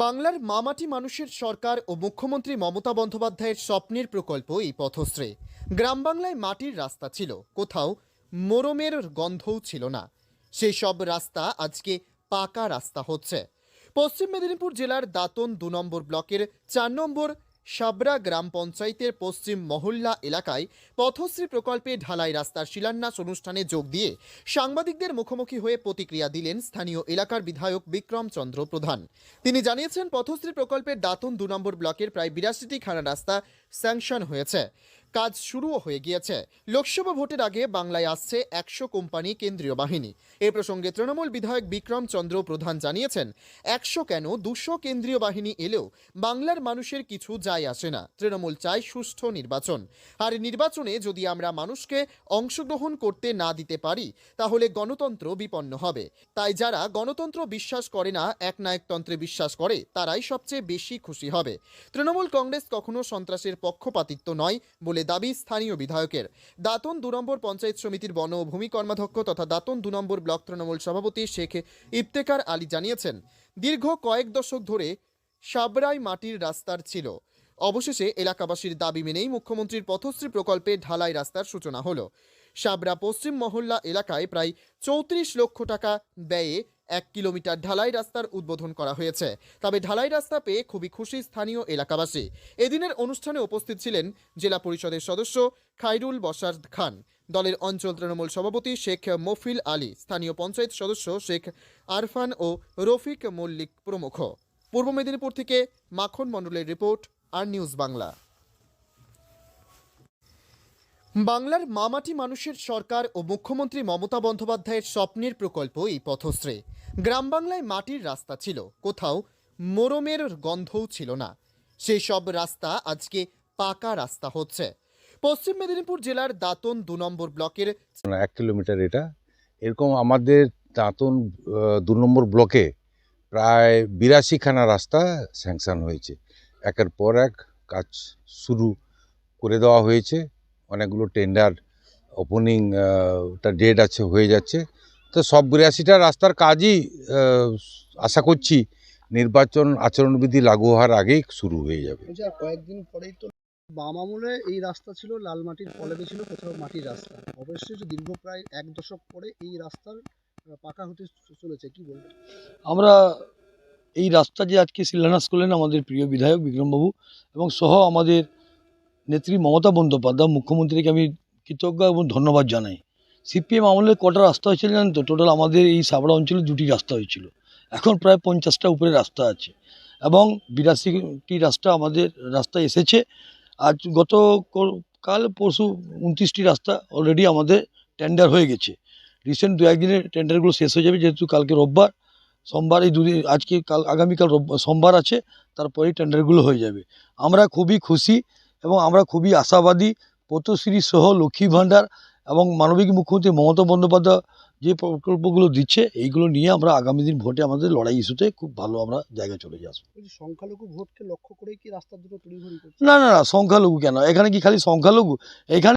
বাংলার মামাটি মানুষের সরকার ও মুখ্যমন্ত্রী মমতা বন্দ্যোপাধ্যায়ের স্বপ্নের প্রকল্প এই পথশ্রী। গ্রাম বাংলায় মাটির রাস্তা ছিল, কোথাও মোরমের গন্ধও ছিল না। সেই সব রাস্তা আজকে পাকা রাস্তা হচ্ছে। পশ্চিম মেদিনীপুর জেলার দাতন দু নম্বর ব্লকের চার নম্বর সাবরা গ্রাম পঞ্চায়েতের পশ্চিম মহল্লা এলাকায় পথশ্রী প্রকল্পে ঢালাই রাস্তার শিলান্যাস অনুষ্ঠানে যোগ দিয়ে সাংবাদিকদের মুখোমুখি হয়ে প্রতিক্রিয়া দিলেন স্থানীয় এলাকার বিধায়ক বিক্রম চন্দ্র প্রধান। তিনি জানিয়েছেন, পথশ্রী প্রকল্পের দাতন দু নম্বর ব্লকের প্রায় বিরাশিটি খানা রাস্তা স্যাংশন হয়েছে। কাজ শুরুও হয়ে গিয়েছে। লোকসভা ভোটের আগে বাংলায় আসছে একশো কোম্পানি কেন্দ্রীয় বাহিনী। এ প্রসঙ্গে তৃণমূল বিধায়ক বিক্রম চন্দ্র প্রধান জানিয়েছেন, একশো কেন দুশো কেন্দ্রীয় বাহিনী এলেও বাংলার মানুষের কিছু যায় আসে না। তৃণমূল চায় সুষ্ঠু নির্বাচন। আর নির্বাচনে যদি আমরা মানুষকে অংশগ্রহণ করতে না দিতে পারি, তাহলে গণতন্ত্র বিপন্ন হবে। তাই যারা গণতন্ত্র বিশ্বাস করে না, একনায়কতন্ত্রে বিশ্বাস করে, তারাই সবচেয়ে বেশি খুশি হবে। তৃণমূল কংগ্রেস কখনো সন্ত্রাসের পক্ষপাতিত্ব নয় বলে দাবি স্থানীয় বিধায়কের। দাতন দু নম্বর পঞ্চায়েত সমিতির বন ও ভূমি কর্মাধ্যক্ষ তথা দাতন দু নম্বর ব্লক তৃণমূল সভাপতি শেখ ইফতেকার আলী জানিয়েছেন, দীর্ঘ কয়েক দশক ধরে সাবরাই মাটির রাস্তার ছিল। অবশেষে এলাকাবাসীর দাবি মেনেই মুখ্যমন্ত্রীর পথশ্রী প্রকল্পে ঢালাই রাস্তার সূচনা হলো। সাবরা পশ্চিম মহল্লা এলাকায় প্রায় চৌত্রিশ লক্ষ টাকা ব্যয়ে এক কিলোমিটার ঢালাই রাস্তার উদ্বোধন করা হয়েছে। তবে ঢালাই রাস্তা পেয়ে খুবই খুশি স্থানীয় এলাকাবাসী। এদিনের অনুষ্ঠানে উপস্থিত ছিলেন জেলা পরিষদের সদস্য খাইরুল বসার খান। দলের অঞ্চল তৃণমূল সভাপতি শেখ মফিল আলী, স্থানীয় পঞ্চায়েত সদস্য শেখ আরফান ও রফিক মল্লিক প্রমুখ। পূর্ব মেদিনীপুর থেকে মাখন মণ্ডলের রিপোর্ট, আর নিউজ বাংলা। বাংলার মামাটি মানুষের সরকার ও মুখ্যমন্ত্রী মমতা বন্দ্যোপাধ্যায়ের স্বপ্নের প্রকল্প এই পথশ্রী। গ্রাম বাংলায় মাটির রাস্তা ছিল, কোথাও মোরমের গন্ধও ছিল না। সেই সব রাস্তা আজকে পাকা রাস্তা হচ্ছে। পশ্চিম মেদিনীপুর জেলার দাঁতন দু নম্বর ব্লকের এক কিলোমিটার এটা। এরকম আমাদের দাঁতন দু নম্বর ব্লকে প্রায় বিরাশিখানা রাস্তা স্যাংশন হয়েছে। একের পর এক কাজ শুরু করে দেওয়া হয়েছে। অনেকগুলো টেন্ডার, ওপেনিং ডেট আছে, হয়ে যাচ্ছে। তো সব বিরাশিটা রাস্তার কাজই আশা করছি নির্বাচন আচরণবিধি লাগু হওয়ার আগেই শুরু হয়ে যাবে। বলছি আর কয়েকদিন পরেই তো বাম আমলে এই রাস্তা ছিল লাল মাটির পলেতে ছিল কোথাও মাটির রাস্তা। অবশ্যই দীর্ঘ প্রায় এক দশক পরে এই রাস্তার পাকা হতে চলেছে কি বলব আমরা এই রাস্তা যে আজকে শিলান্যাস করলেন আমাদের প্রিয় বিধায়ক বিক্রমবাবু এবং সহ আমাদের নেত্রী মমতা বন্দ্যোপাধ্যায় মুখ্যমন্ত্রীকে আমি কৃতজ্ঞ এবং ধন্যবাদ জানাই। সিপিএম আমলে কটা রাস্তা হয়েছিল জানেন তো? টোটাল আমাদের এই সাবড়া অঞ্চলে দুটি রাস্তা হয়েছিল। এখন প্রায় পঞ্চাশটা উপরে রাস্তা আছে। এবং বিরাশিটি রাস্তা আমাদের রাস্তা এসেছে। আজ গত কাল পরশু উনত্রিশটি রাস্তা অলরেডি আমাদের টেন্ডার হয়ে গেছে। রিসেন্ট দু একদিনের টেন্ডারগুলো শেষ হয়ে যাবে যেহেতু কালকে রোববার। সোমবার এই দুদিন, আজকে, কাল, আগামীকাল সোমবার আছে তারপরেই টেন্ডারগুলো হয়ে যাবে। আমরা খুবই খুশি এবং আমরা খুবই আশাবাদী। পথশ্রী সহ লক্ষ্মী ভাণ্ডার এবং মানবিক মুখ্যমন্ত্রী মমতা বন্দ্যোপাধ্যায় যে প্রকল্পগুলো দিচ্ছে এইগুলো নিয়ে আমরা আগামী দিন ভোটে আমাদের লড়াই ইস্যুতে খুব ভালো আমরা জায়গায় চলে যাব সংখ্যালঘু ভোটকে লক্ষ্য করে কি রাস্তার দুটো না না না সংখ্যালঘু কেন? এখানে কি খালি সংখ্যালঘু? এখানে